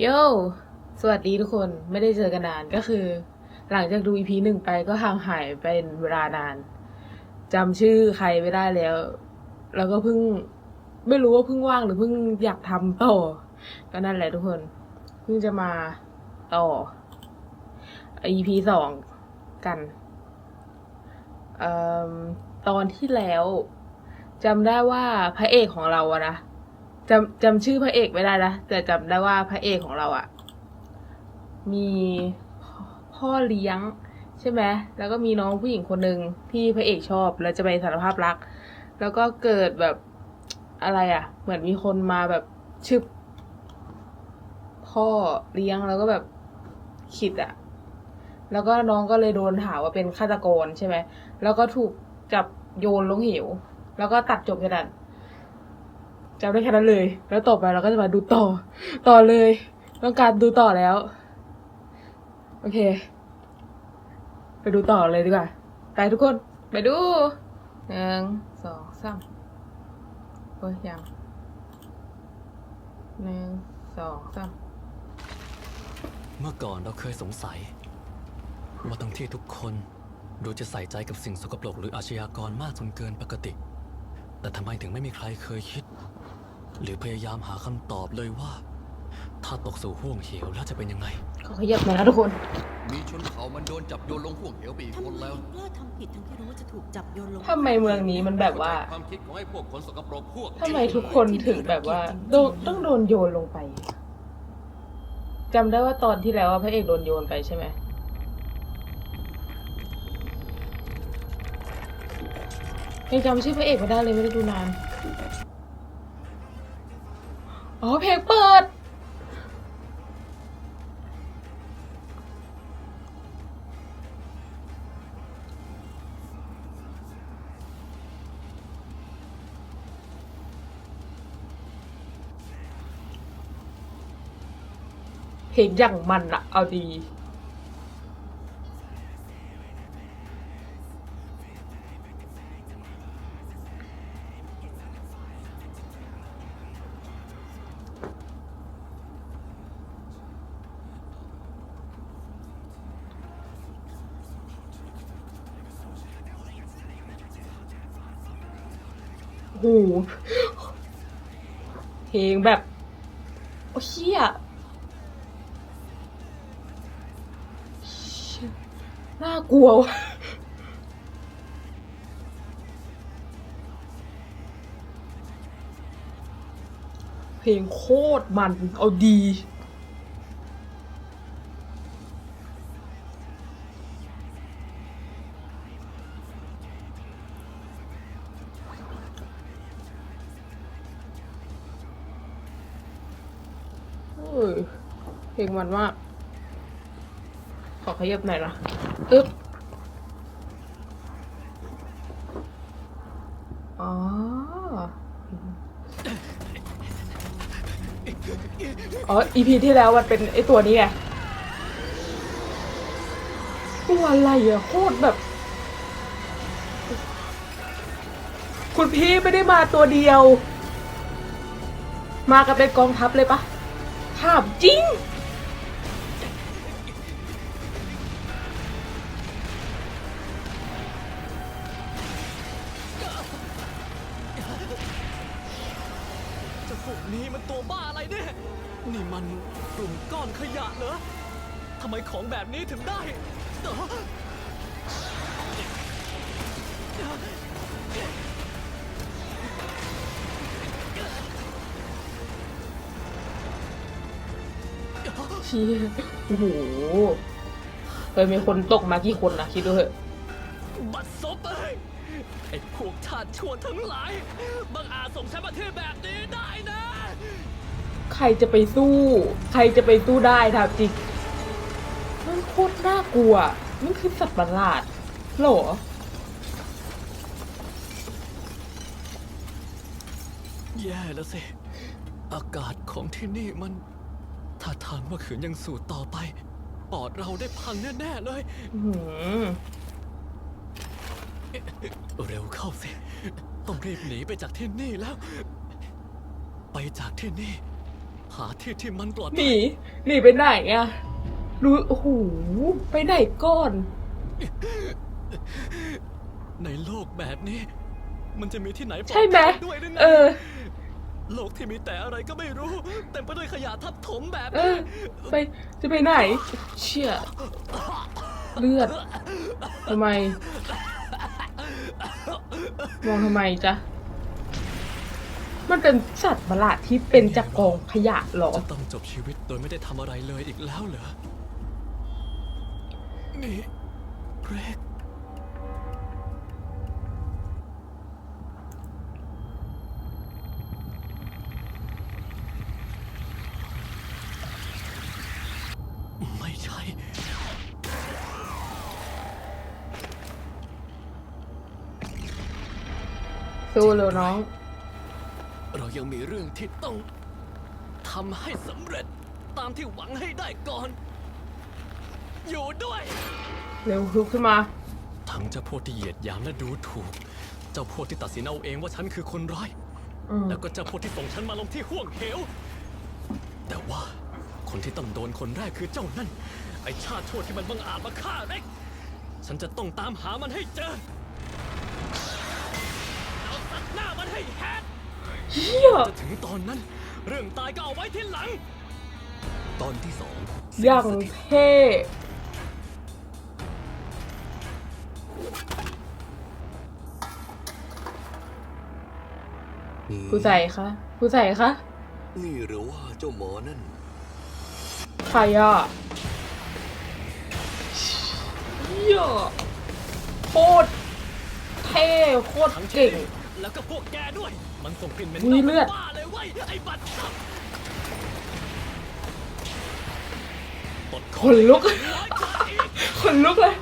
โย สวัสดีทุกคน ไม่ได้เจอกันนานก็คือ หลังจากดูอีพีหนึ่งไปก็ห่างหายเป็นเวลานานจำชื่อใครไม่ได้แล้ว แล้วก็เพิ่งไม่รู้ว่าเพิ่งว่างหรือเพิ่งอยากทำต่อ ก็นั่นแหละทุกคน เพิ่งจะมาต่อ EP สองกันอตอนที่แล้วจำได้ว่าพระเอกของเราอะนะ จำจำชื่อพระเอกไม่ได้นะแต่จำได้ว่าพระเอกของเราอะมีพ่อเลี้ยงใช่ไหมแล้วก็มีน้องผู้หญิงคนหนึ่งที่พระเอกชอบแล้วจะไปสารภาพรัก แล้วก็เกิดแบบอะไรอะเหมือนมีคนมาแบบชึบพ่อเลี้ยงแล้วก็แบบขิดอะแล้วก็น้องก็เลยโดนหาว่าเป็นฆาตกรใช่ไหมแล้วก็ถูกจับโยนลงเหว แล้วก็ตัดจบแค่นั้ จำได้แค่นั้นเลย แล้วต่อไปเราก็จะมาดูต่อ ต่อเลยต้องการดูต่อแล้ว โอเค ไปดูต่อเลยดีกว่าไปทุกคน ไปดูหนึ่งสองสามโอ้ยยังหนึ่งสองสามเมื่อก่อนเราเคยสงสัย ว่าทั้งที่ทุกคนดูจะใส่ใจกับสิ่งสกปรกหรืออาชญากรมากจนเกินปกติ แต่ทำไมถึงไม่มีใครเคยคิด หรือพยายามหาคำตอบเลยว่า ถ้าตกสู่ห่วงเหวแล้วจะเป็นยังไง เขาขยับมาแล้วทุกคน มีชนเผ่ามันโดนจับโยนลงห่วงเหวไปอีกทำคนไมแล้วยังกล้าทำผิดทั้งที่รู้ว่าจะถูกจับโยนลงทำไมเมืองนี้มันแบบว่าความคิดของไอ้พวกคนสกปรกพวกทำไมทุกคนถึงแบบว่าโดนต้องโดนโยนลงไปจำได้ว่าตอนที่แล้วว่าพระเอกโดนโยนไปใช่ไหมยังจำชื่อพระเอกไม่ได้เลยไม่ได้ดูนาน อ๋อเพลงเปิด เพลงอย่างมันอะเอาดี โหเพลงแบบ โอ้เชี่ยน่ากลัวเพลงโคตรมัน เอาดี ออเพลงมันมาขอขยับหน่อยนะอึ๊บอ๋ออ๋ออีพีที่แล้วมันเป็นไอตัวนี้ไงตัวอะไรอะโคตรแบบ คุณพี่ไม่ได้มาตัวเดียว มากันเป็นกองทัพเลยปะามจริง เจ้าพวกนี้มันตัวบ้าอะไรเนี่ย นี่มันกลุ่มก้อนขยะเหรอ ทำไมของแบบนี้ถึงได้เอ้อ ชี่ยโอ้โหเคยมีคนตกมากี่คนนะคิดดูเถอะบัดซบเอ้ยไอ้พวกชาติชั่วทั้งหลายบังอาจส่งฉันมาที่แบบนี้ได้นะ ใครจะไปสู้ ใครจะไปสู้ได้ถามจริงมันโคตรน่ากลัว มันคือสัตว์ประหลาดเหรอแย่แล้วสิ อากาศของที่นี่มัน ถ้าทางว่าขืนยังสูดต่อไป ปอดเราได้พังแน่ๆเลยอื้อหือเร็วเข้าสิ ต้องรีบหนีไปจากที่นี่แล้ว ไปจากที่นี่ หาที่ที่มันปลอดหภันียหนีไปไหนอะรู้โอ้โหไปไหนก่อน ในโลกแบบนี้ มันจะมีที่ไหนปลอดใช่ไหมภัยด้วยหรือไงเออ โลกที่มีแต่อะไรก็ไม่รู้ เต็มไปด้วยขยะทับถมแบบเอนี้อไปจะไปไหน เชี่ยเลือดทำไมมองทำไมจ๊ะ มันเป็นสัตว์ประหลาดที่เป็นจากกองขยะเหรอ จะต้องจบชีวิตโดยไม่ได้ทำอะไรเลยอีกแล้วเหรอ นี่เรก สู้เร็วน้อง เรายังมีเรื่องที่ต้องทำให้สำเร็จตามที่หวังให้ได้ก่อน อยู่ด้วย เร็วลุกขึ้นมา ทั้งเจ้าพวกที่เหยียดหยามและดูถูก เจ้าพวกที่ตัดสินเอาเองว่าฉันคือคนร้าย อืมแล้วก็เจ้าพวกที่ส่งฉันมาลงที่ห่วงเหว แต่ว่าคนที่ต้องโดนคนแรกคือเจ้านั่น ไอชาติชั่วที่มันบังอาจมาฆ่าเร็ก ฉันจะต้องตามหามันให้เจอ เฮียจะถึงตอนนั้น เรื่องตายก็เอาไว้ที่หลัง ตอนที่สองอย่างเท่ผู้ใส่คะผู้ใส่คะนี่หรือว่าเจ้าหมอนั่นใครอะเฮียโคตรเท่โคตรทั้งเก่งแล้วก็พวกแกด้วย มันส่งกลิ่นเหม็นอุ๊ยเลือด บ้าเลยเว้ยไอ้บัตรสับตดขนลุกร้อยกว่าอีกขนลุกเลย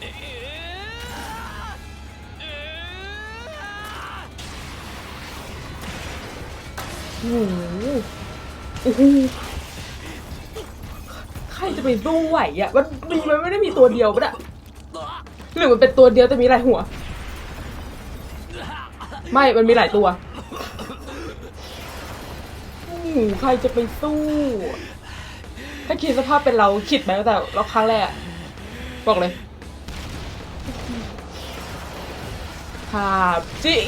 เอ๊ะ โอ้โหโอ้โหใครจะไปสู้ไหวอะ มันมีมันไม่ได้มีตัวเดียวปะเนี่ยหรือมันเป็นตัวเดียวแต่มีหลายหัว ไม่ มันมีหลายตัวโอ้ใครจะไปสู้ ถ้าคิดสภาพเป็นเราคิดไหมตั้งแต่เราครั้งแรกบอกเลยภาพจริง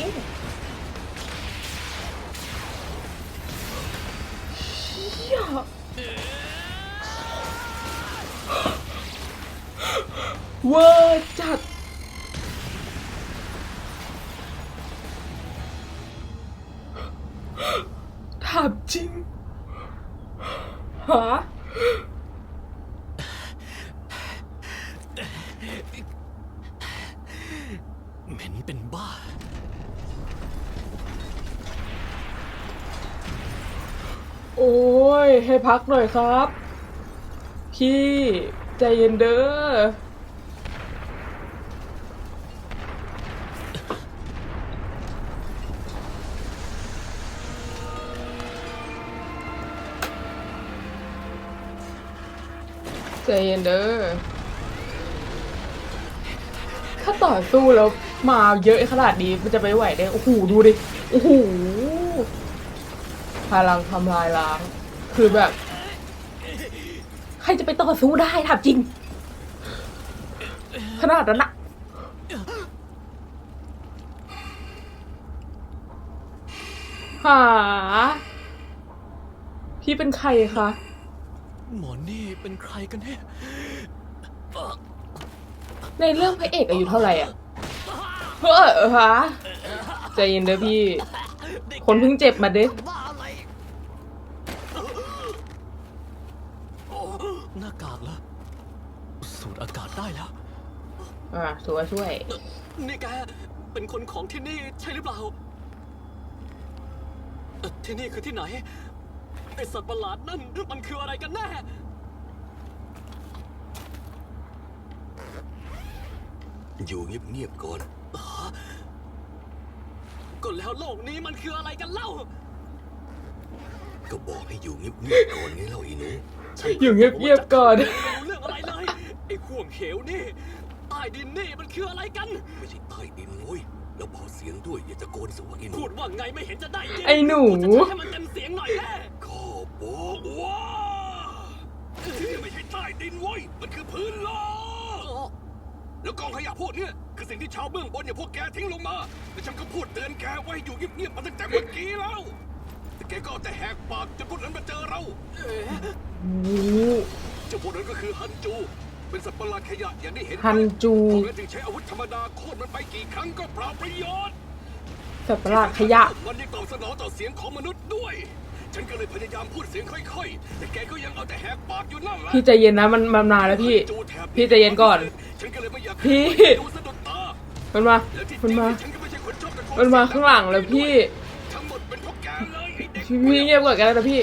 เวอร์จัด ถามจริงฮะเหม็นเป็นบ้า โอ้ย ให้พักหน่อยครับ พี่ ใจเย็นเด้อ เย็นเด้อถ้าต่อสู้แล้วมาเยอะขนาดนี้มันจะไปไหวได้ โอ้โห ดูดิ โอ้โห พลังทำลายล้าง คือแบบ ใครจะไปต่อสู้ได้ถามจริง ขนาดนั้นอะหา พี่เป็นใครคะ หมอนี่เป็นใครกันเนี่ยในเรื่องพระเอกอายุเท่าไหร่อะเฮ้อฮะใจเย็นเด้อพี่ คนเพิ่งเจ็บมาเด้บ้าอะไรหน้ากากแล้วสูดอากาศได้แล้ว อ่าถือว่าช่วย นี่แกเป็นคนของที่นี่ใช่หรือเปล่าเอ่อที่นี่คือที่ไหน ไอสัตว์ประหลาดนั่นมันคืออะไรกันแน่อยู่เงียบๆก่อน ก็แล้วโลกนี้มันคืออะไรกันเล่า ก็บอกให้อยู่เงียบๆก่อนไงเล่าอีหนูอยู่เงียบๆก่อนไม่รู้เรื่องอะไรเลยไอ้ห่วงเหวนี่ใต้ดินนี่มันคืออะไรกัน ไม่ใช่ใต้ดินเว้ยแล้วเบาเสียงด้วยอย่าตะโกนสิว่าอินพูดว่าไงไม่เห็นจะได้ยินไอ้หนูพูดจะให้มันเต็มเสียงหน่อยแน่ ข้อบอกว่าที่ไม่ใช่ใต้ดินเว้ย มันคือพื้นโลกแล้วกองขยะพวกเนี้ยคือสิ่งที่ชาวเบื้องบนอย่างพวกแกทิ้งลงมาและฉันก็พูดเตือนแกไว้อยู่เงียบๆมาตั้งแต่เมื่อกี้แล้ว แต่แกก็เอาแต่แหกปากจนพวกนั้นมาเจอเราเจ้าพวกนั้นก็คือฮันจู เป็นสัตว์ประหลาดขยะอย่างที่เห็นฮันจูพวกนั้นจึงใช้อาวุธธรรมดาโค่นมันไปกี่ครั้งก็เปล่าประโยชน์สัตว์ประหลาดขยะมันยังตอบสนองต่อเสียงของมนุษย์ด้วย ฉันก็เลยพยายามพูดเสียงค่อยๆ แต่แกก็ยังเอาแต่แหกปากอยู่นั่นแหละพี่ใจเย็นนะมันมันนานแล้วพี่ จูแถบพี่ใจเย็นก่อน ฉันก็เลยไม่อยากพี่ให้ดูสะดุดตามันมาแล้วที่จมันริงมา ฉันก็ไม่ใช่คนชอบตะโกนมันมาข้างหลังแล้วพี่ ทั้งหมดเป็นเพราะแกเลยไอ้เด็กพี่พี่เงียบก่อนกันนะพี่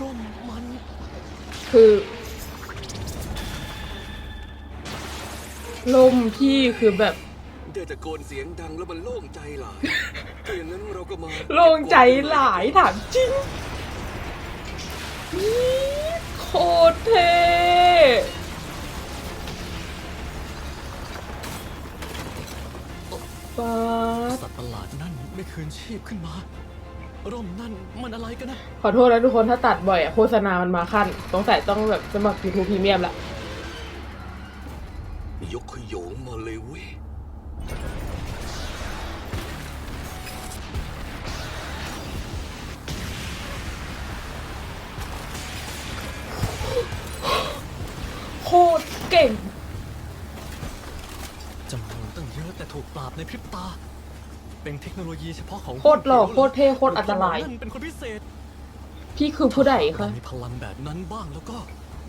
ร่มมันคือลมพี่คือแบบ ได้ตะโกนเสียงดังแล้วมันโล่งใจหลายถ้าอย่างนั้นเราก็มาโล่งใจหลายถามจริงนี่โคตรเท่ป๊าดสัตว์ประหลาดนั่นไม่คืนชีพขึ้นมา ร่มนั่นมันอะไรกันนะ ขอโทษนะทุกคนถ้าตัดบ่อยอะโฆษณามันมาขั้นสงสัยต้องแบบสมัคร YouTube พรีเมียมละ เทคโนโลยีเฉพาะของโคตรหล่อโคตรเท่โคตรอันตราย นั่นเป็นคนพิเศษพี่คือผู้ใดคะเรามีพลังแบบนั้นบ้างแล้วก็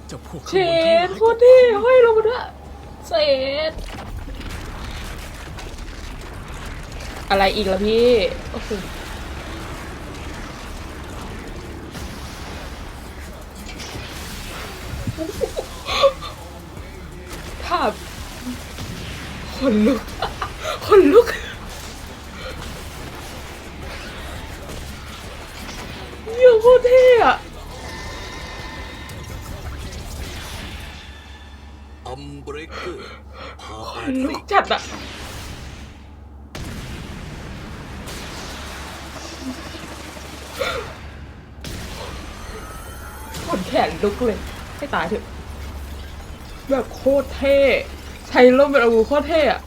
จะพวกเชข้างบนทั้งหลายดโคตรเท่เฮ้ยลงมาด้วยเชดอะไรอีกล่ะพี่โอ้โหภาพคนลุกคนลุก ตรเท่อะ อัมเบรกเกอร์พาอนดลุซิกจัดอะขนแขนลุกเลย ให้ตายเถอะ แบบโคตรเท่ ใช้ร่มเป็นอาวุธโคตรเท่อะ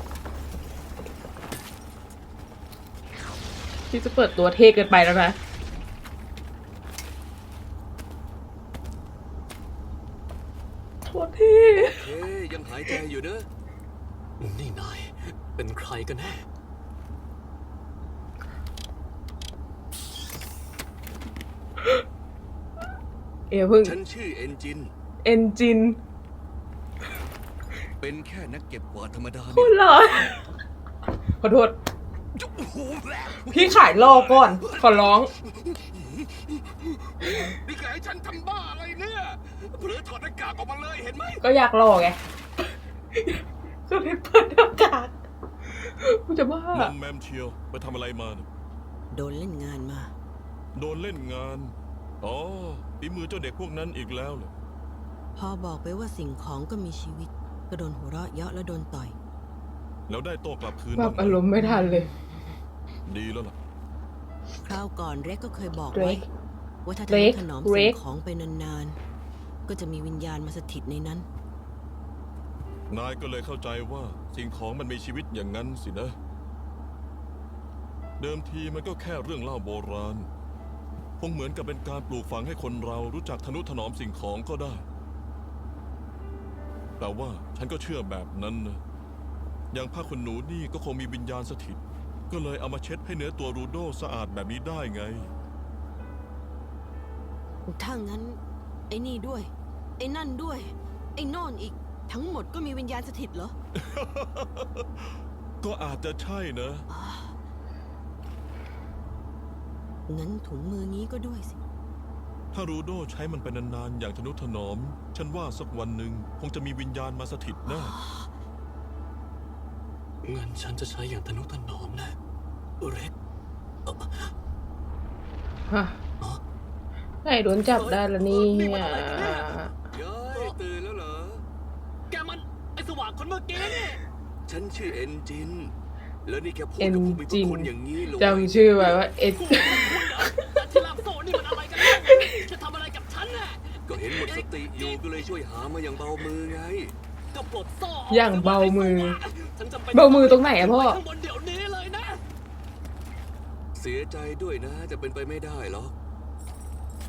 ที่จะเปิดตัวเท่เกินไปแล้วนะ โคตรเท่เฮ้ยยังหายใจอยู่เนอะนี่นายเป็นใครกันแน่ เอยาเพึ่งฉันชื่อเอนจิน เอนจินเป็นแค่นักเก็บกวาดธรรมดาโคตรหล่อขอโทษโอ้โหพี่ขายรอก่อน ขอร้อง นี่แกให้ฉันทำบ้าอะไรเนี่ย เผลอถอดหน้ากากออกมาเลยเห็นไหม ก็อยากรอไงก็เลยเปิดหน้ากากกูจะบ้านำแมมเชียวไปทำอะไรมาเนี่ยโดนเล่นงานมา โดนเล่นงาน อ๋อฝีมือเจ้าเด็กพวกนั้นอีกแล้วเลยพอบอกไปว่าสิ่งของก็มีชีวิต ก็โดนหัวเราะเยาะแล้วโดนต่อย แล้วได้โต้กลับคืนปรับบ้งไหอารมณ์ไม่ทันเลย ดีแล้วล่ะ คราวก่อนเร็กก็เคยบอกเร็ไว้กว่าถ้าเร็ทะนุกถนอมเร็สิ่กงของไปนานๆ ก็จะมีวิญญาณมาสถิตในนั้น นายก็เลยเข้าใจว่าสิ่งของมันมีชีวิตอย่างนั้นสินะ เดิมทีมันก็แค่เรื่องเล่าโบราณ คงเหมือนกับเป็นการปลูกฝังให้คนเรารู้จักทนุถนอมสิ่งของก็ได้ แต่ว่าฉันก็เชื่อแบบนั้นนะ อย่างผ้าขนหนูนี่ก็คงมีวิญญาณสถิต ก็เลยเอามาเช็ดให้เนื้อตัวรูโดสะอาดแบบนี้ได้ไง ถ้างั้น ไอ้นี่ด้วย ไอ้นั่นด้วย ไอ้โน่นอีก ทั้งหมดก็มีวิญญาณสถิตเหรอ ก็อาจจะใช่นะ งั้นถุงมือนี้ก็ด้วยสิ ถ้ารูโดใช้มันไปนานๆ อย่างทนุถนอม ฉันว่าสักวันหนึ่งคงจะมีวิญญาณมาสถิตแน่ เงินฉันจะใช้อย่างทนุถนอมนะ เร็กฮะไหนโดนจับได้แล้วนี่ยายตื่นแล้วเหรอ แกมันไอสว่างคนเมื่อกี้นี่ฉันชื่อเอนจิน แล้วนี่แกพูดเอ็นกับผู้มีพจิระนคุณอย่างนี้เหรอจำชื่อไว้ว่าเอ็ดแต่ที่ลามโซ่นี่มันอะไรกันแน่จะทำอะไรกับฉันน่ะก็เห็นหมดสติอยู่ก็เลยช่วยหามาอย่างเบามือไงก็ปลดโซ่อย่างเบามือ ฉันจำเป็นเบามือตรงไหนอะพ่อ ข้างบนเดี๋ยวนี้เลยนะ เสียใจด้วยนะ แต่เป็นไปไม่ได้หรอก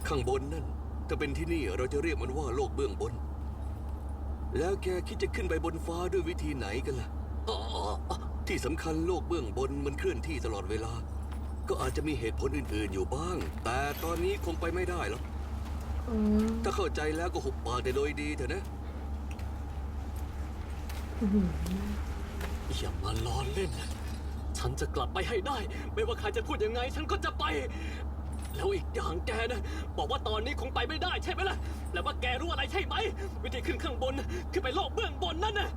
ข้างบนนั่น ถ้าเป็นที่นี่เราจะเรียกมันว่าโลกเบื้องบน แล้วแกคิดจะขึ้นไปบนฟ้าด้วยวิธีไหนกันล่ะอ๋อที่สำคัญโลกเบื้องบนมันเคลื่อนที่ตลอดเวลา ก็อาจจะมีเหตุผลอื่นๆอยู่บ้าง แต่ตอนนี้คงไปไม่ได้หรอกอืมถ้าเข้าใจแล้วก็หุบปากแต่โดยดีเถอะนะอย่ามาล้อเล่นนะ ฉันจะกลับไปให้ได้ ไม่ว่าใครจะพูดยังไง ฉันก็จะไป แล้วอีกอย่างแกนะ บอกว่าตอนนี้คงไปไม่ได้ใช่ไหมล่ะ แล้วว่าแกรู้อะไรใช่ไหม วิธีขึ้นข้างบนขึ้นไปโลกเบื้องบนนั่นน่ะ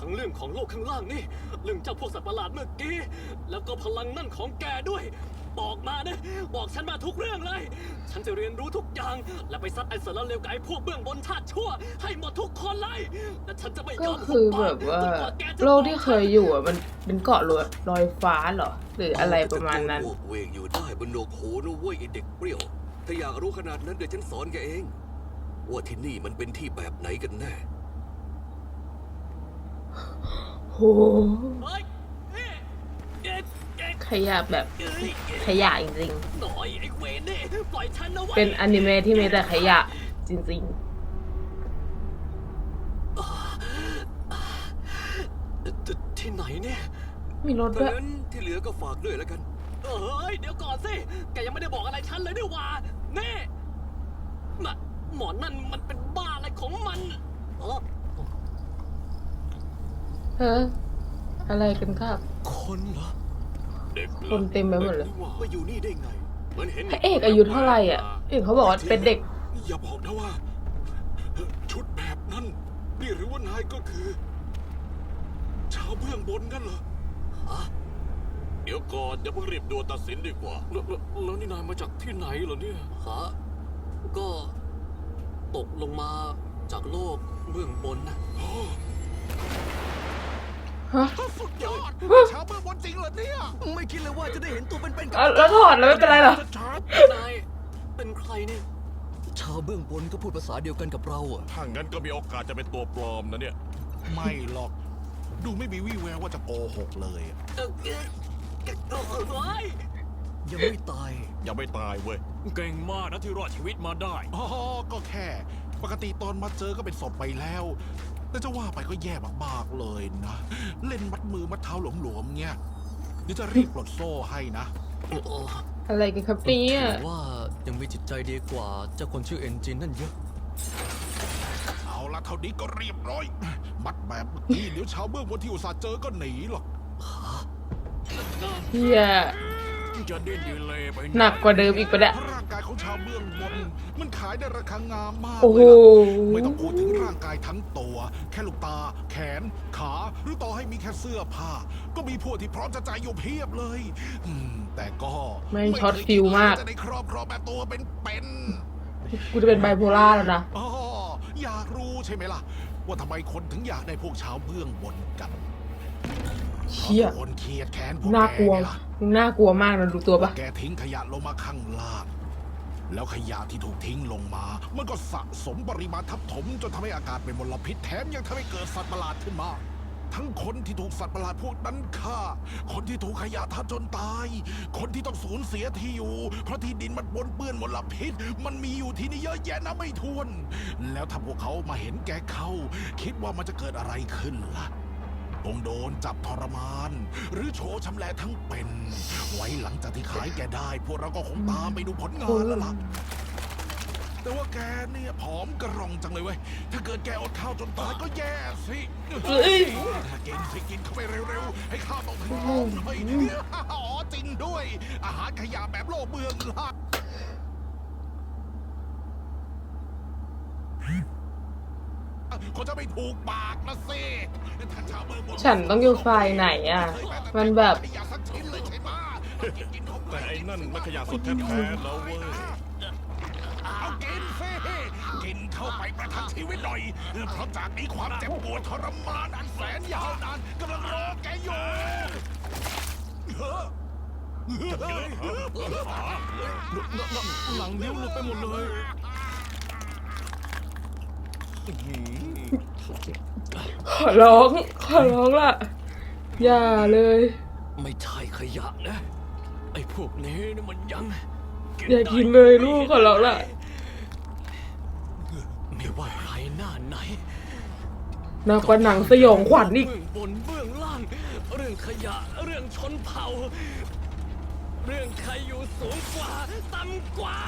ทั้งเรื่องของโลกข้างล่างนี่ เรื่องเจ้าพวกสัตว์ประหลาดเมื่อกี้ แล้วก็พลังนั่นของแกด้วย บอกมานะ บอกฉันมาทุกเรื่องเลย ฉันจะเรียนรู้ทุกอย่าง และไปซัดไอ้สารเลวกับไอ้พวกเบื้องบนชาติชั่ว ให้หมดทุกคนเลยและฉันจะไม่ยก็อมคือหุแบบปกว่าจนกแกจะโลกที่เคยอยู่อะมันเป็นเกาะลอยลอยฟ้าเหรอ หรืออะไรประมาณนั้นโวกเวกอยู่ได้บนโหนกหูนะเว้ยไอเด็กเปรี้ยว ถ้าอยากรู้ขนาดนั้นเดี๋ยวฉันสอนแกเอง ว่าที่นี่มันเป็นที่แบบไหนกันแน่ โห เฮ้ยเอ๊ะเอ๊ะเอ๊ะ ขยะแบบเอ้ยขยะจริงหน่อยไอ้เวนนี่ปล่อยฉันนะๆเว้ยเป็นอนิเมะที่มีแต่ขยะจริงที่ไหนเนี่ยๆมีรถดัด้งวยนั้นที่เหลือก็ฝากด้วยแล้วกัน เอ้ย เดี๋ยวก่อนสิ แกยังไม่ได้บอกอะไรฉันเลยด้วยว่านี่มาหมอนั่นมันเป็นบ้าอะไรของมันเออเฮ้ออะไรกันครับ คนเหรอเด็ก คนเต็มไปหมดเลย มาอยู่นี่ได้ไงเหมือนเห็นพระเอกอายุเท่าไหร่อะเห็นเขาบอกว่าเป็นเด็ก อย่าบอกนะว่า ชุดแบบนั้น นี่หรือว่านายก็คือ ชาวเบื้องบนกันเหรอเดี๋ยวก่อนอย่าเพิ่งรีบด่วนตัดสินดีกว่า แล้วแล้วแล้วนี่นายมาจากที่ไหนเหรอเนี่ยฮะก็ตกลงมาจากโลกเบื้องบนนะ ฮะสุดยอดชาวเบื้องบนจริงเหรอเนี่ย ไม่คิดเลยว่าจะได้เห็นตัวเป็นๆกัอะแล้วถอดแล้วไม่เป็นไรเหรอนายเป็นใครเนี่ย ชาวเบื้องบนก็พูดภาษาเดียวกันกับเราอะถ้างั้นก็มีโอกาสจะเป็นตัวปลอมนะเนี่ย ไม่หรอก ดูไม่มีวี่แววว่าจะโกหกเลยเออเออเออเฮ้ยยังไม่ตาย ยังไม่ตายเว้ย เก่งมากนะที่รอดชีวิตมาได้ อ๋อ ก็แค่ ปกติตอนมาเจอก็เป็นศพไปแล้ว แต่จะว่าไปก็แย่มากๆเลยนะ เล่นมัดมือมัดเท้าหลวมๆเงี้ยเดี๋ยวจะรีบปลดโซ่ให้นะโอ้โอ้อะไรกันครับเนี่ย ถือว่ายังมีจิตใจดีกว่าเจ้าคนชื่อเอนจินนั่นเยอะ เอาละเท่านี้ก็เรียบร้อย มัดแบบเมื่อกี้เดี๋ยวชาวเมืองบนที่อุตส่าห์เจอก็หนีหรอก เฮีย จะดิ้นดีเลยไปหนักกว่าเดิมอีกปะเนี่ยร่างกายของชาวเมืองบนมันขายได้ราคางามมากโอ้โห เลยล่ะไม่ต้องพูดถึงร่างกายทั้งตัว แค่ลูกตา แขน ขา หรือต่อให้มีแค่เสื้อผ้า ก็มีพวกที่พร้อมจะจ่ายอยู่เพียบเลยอืมแต่ก็แม่งช็อตฟิลมาก จะได้ครอบครองแบบตัวเป็นกูจะเป็นไบโพล่าแล้วนะๆอ๋ออยากรู้ใช่ไหมล่ะ ว่าทำไมคนถึงอยากได้พวกชาวเบื้องบนกัน เชี่ยพราะคนเครียดแค้นพวกน่ากลัว แไงล่ะน่ากลัวมากนะดูตัวปะแกทิ้งขยะลงมาข้างล่าง แล้วขยะที่ถูกทิ้งลงมา มันก็สะสมปริมาณทับถม จนทำให้อากาศเป็นมลพิษแถมยังทำให้เกิดสัตว์ประหลาดขึ้นมา ทั้งคนที่ถูกสัตว์ประหลาดพวกนั้นฆ่า คนที่ถูกขยะทับจนตาย คนที่ต้องสูญเสียที่อยู่ เพราะที่ดินมันปนเปื้อนมลพิษ มันมีอยู่ที่นี่เยอะแยะนะไม่ถ้วน แล้วถ้าพวกเขามาเห็นแกเข้า คิดว่ามันจะเกิดอะไรขึ้นล่ะ คงโดนจับทรมาน หรือโชว์ชำแหละทั้งเป็น ไว้หลังจากที่ขายแกได้ พวกเราก็คงตามไปดูผลงานแล้วล่ะ แต่ว่าแกเนี่ยผอมกระรองจังเลยเว้ย ถ้าเกิดแกอดข้าวจนตายก็แย่สิเอ้ยกินสิกินเข้าไปเร็วๆ ให้ข้าวต้องถึงท้องหน่อยเลยอ๋อจริงด้วย อาหารขยะแบบโลกเมืองล่ะ เขาจะไม่ถูกปากนะสิท่านชาวเมืองบฉันต้องอยู่ฝ่ายไหนอะ มันแบบขยะสักชิ้นเลยใช่ไหมกินเข้าไปแต่ไอ้นั่นมันขยะสดแท้ๆแล้วเว้ยอเข้าไปประทังชีวิตหน่อย เพราะจากนี้ความเจ็บปวดทรมานอันแสนยาวนานกำลังรอแกอยู่หลังนิ้วหลุดไปหมดเลย ขอร้อง ขอร้องล่ะ อย่าเลย ไม่ใช่ขยะนะ ไอ้พวกนี้นี่มันยังอย่ากินเลยลูกขอร้องล่ะ ไม่ว่าใครหน้าไหนหนักกว่าหนังสยองขวัญอีก เบื้องบนเบื้องล่าง เรื่องขยะ เรื่องชนเผ่า เรื่องใครอยู่สูงกว่า ต่ำกว่า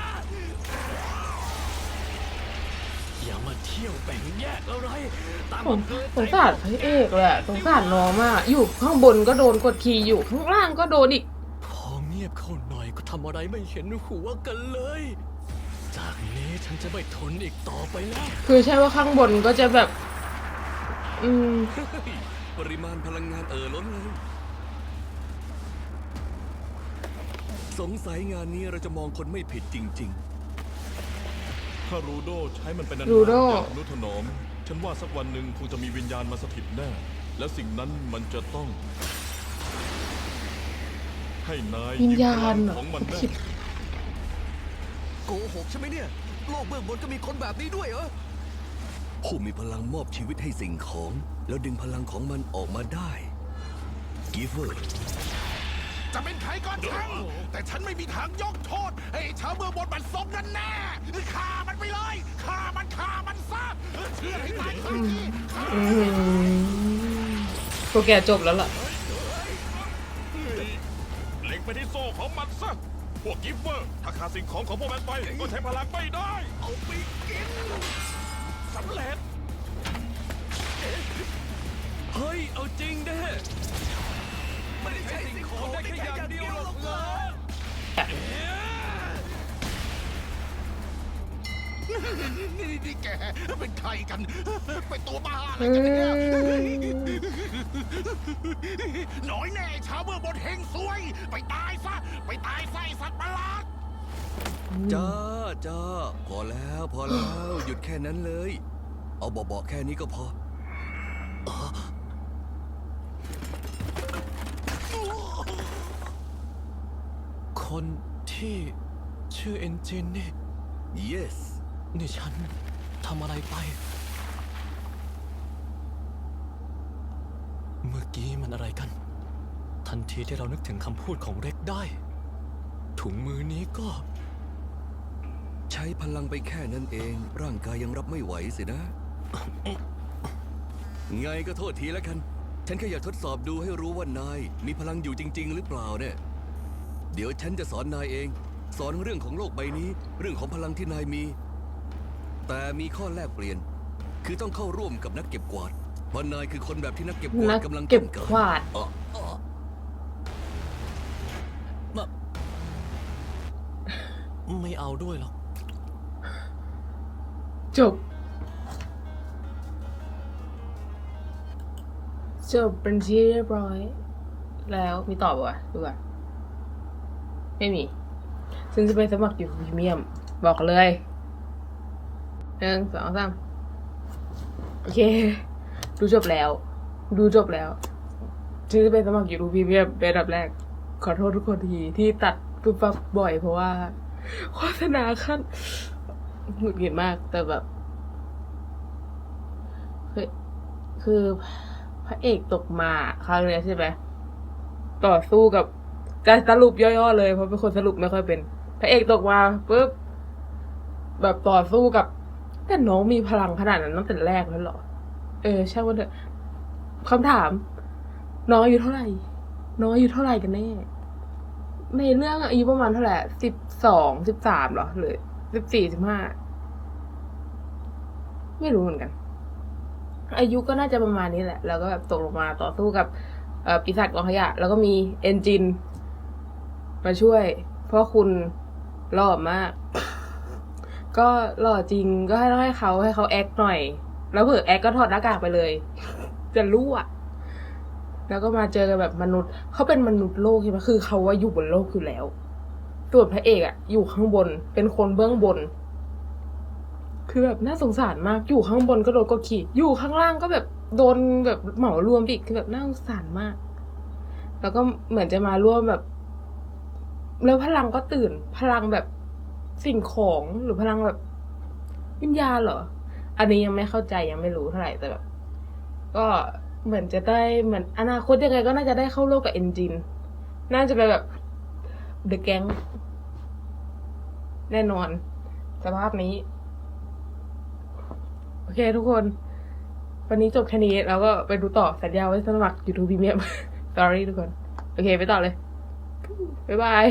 อย่ามาเที่ยวแบ่งแยกอะไรตามผมอำเภอสงสารพระเอกเลยอะสงสารน้องมากอยู่ข้างบนก็โดนกดขี่อยู่ข้างล่างก็โดนอีก พอเงียบเข้าหน่อยก็ทำอะไรไม่เห็นหัวกันเลย จากนี้ฉันจะไม่ทนอีกต่อไปแล้ว คือใช่ว่าข้างบนก็จะแบบ อืมปริมาณพลังงานเอ่อล้นเลยสงสัยงานนี้เราจะมองคนไม่ผิดจริง ถ้ารูโดใช้มันเป็นนานรูๆโดอย่างอนุถนอม ฉันว่าสักวันหนึ่งคงจะมีวิญญาณมาสถิตแน่ และสิ่งนั้นมันจะต้อง ให้นายวิญญาณหยิบพเหรลัองของมันแน่คิดโกหกใช่ไหมเนี่ย โลกเบื้องบนก็มีคนแบบนี้ด้วยเหรอๆผู้มีพลังมอบชีวิตให้สิ่งของ แล้วดึงพลังของมันออกมาได้กิฟเวอร์ จะเป็นใครก็ช่างแต่ฉันไม่มีทางยกโทษให้ชาวเมืองบนมันสมนั่นแน่ฆ่ามันไปเลยฆ่ามันฆ่ามันซะเชื่อให้ตายสักทีฆ่าอืมพวกแกจบแล้วล่ะ เล็งไปที่โซ่ของมันซะพวกกิฟเวอร์ถ้าขาดสิ่งของของพวกมันไปก็ใช้พลังไม่ได้ เอาไปกินสำเร็จ เฮ้ย เอาจริงเด้ ไม่ได้ใช้สิ่งของได้แค่อย่างเดียวหรอกเหรอนี่นี่แกเป็นใครกัน เป็นตัวบ้าอะไรกันเนี่ยน่อยแน่ชาวเมืองบนเฮงซวย ไปตายซะ ไปตายไส้สัตว์ประหลาด จ้าจ้าพอแล้วพอแล้ว หยุดแค่นั้นเลย เอาเบาๆแค่นี้ก็พอ คนที่ชื่อเอนจินนี่ yes นี่ฉันทำอะไรไป เมื่อกี้มันอะไรกัน ทันทีที่เรานึกถึงคำพูดของเร็กได้ ถุงมือนี้ก็ ใช้พลังไปแค่นั้นเอง ร่างกายยังรับไม่ไหวสินะ ไงก็โทษทีแล้วกัน ฉันแค่อยากทดสอบดูให้รู้ว่านาย มีพลังอยู่จริง ๆ หรือเปล่าเนี่ย เดี๋ยวฉันจะสอนนายเอง สอนเรื่องของโลกใบนี้ เรื่องของพลังที่นายมี แต่มีข้อแลกเปลี่ยน คือต้องเข้าร่วมกับนักเก็บกวาดเพราะนายคือคนแบบที่นักเก็บกวานัดกกำลังเก็บต้องการขวาดอะอะไม่เอาด้วยหรอก จบ จบเป็นที่เรียบร้อย แล้วมีตอบวะดูก่อน ไม่มี ซึ่งจะไปสมัครอยู่พรีเมียม บอกเลยหนึ่งสองสามโอเค ดูจบแล้ว ดูจบแล้วฉันจะไปสมัครอยู่พรีเมียมเป็นอันดับแรก ขอโทษทุกคนทีที่ตัดปุ๊บปั๊บบ่อยเพราะว่าโฆษณาขั้นหงุดหงิดมากแต่แบบคือคือพระเอกตกมาครั้งนี้ใช่ไหมต่อสู้กับ จะสรุปย่อๆเลยเพราะเป็นคนสรุปไม่ค่อยเป็น พระเอกตกมาปุ๊บแบบต่อสู้กับ แต่น้องมีพลังขนาดนั้นตั้งแต่แรกแล้วเหรอ เออใช่ว่าเถอะคำถาม น้องอายุเท่าไหร่ น้องอายุเท่าไหร่กันแน่ในเรื่องอายุประมาณเท่าไหร่สิบสองสิบสามหรอหรือสิบสี่สิบห้าไม่รู้เหมือนกัน อายุก็น่าจะประมาณนี้แหละ แล้วก็แบบตกลงมาต่อสู้กับอ่อปีศาจกองขยะ แล้วก็มีเอนจิน มาช่วย เพราะคุณหล่อมาก ก็หล่อจริงก็ให้ต้องให้เขาให้เขาแอคหน่อย แล้วเผื่อแอคก็ถอดหน้ากากไปเลย จะรู้อะแล้วก็มาเจอกันแบบมนุษย์เขาเป็นมนุษย์โลกใช่ไหมคือเขาว่าอยู่บนโลกอยู่แล้วส่วนพระเอกอะอยู่ข้างบน เป็นคนเบื้องบน คือแบบน่าสงสารมากอยู่ข้างบนก็โดนกดขี่ อยู่ข้างล่างก็แบบโดนแบบเหมารวมอีกคือแบบน่าสงสารมาก แล้วก็เหมือนจะมาร่วมแบบ แล้วพลังก็ตื่น พลังแบบสิ่งของหรือพลังแบบวิญญาณเหรอ อันนี้ยังไม่เข้าใจยังไม่รู้เท่าไหร่แต่แบบ ก็เหมือนจะได้เหมือนอนาคตยังไงก็น่าจะได้เข้าโลกกับเอนจิน น่าจะเป็นแบบเดอะแก๊งแน่นอน สภาพนี้ โอเคทุกคน วันนี้จบแค่นี้แล้วก็ไปดูต่อสัญญาไว้สมัคร YouTube Premium Sorry ทุกคน โอเค ไปต่อเลย บ๊ายบาย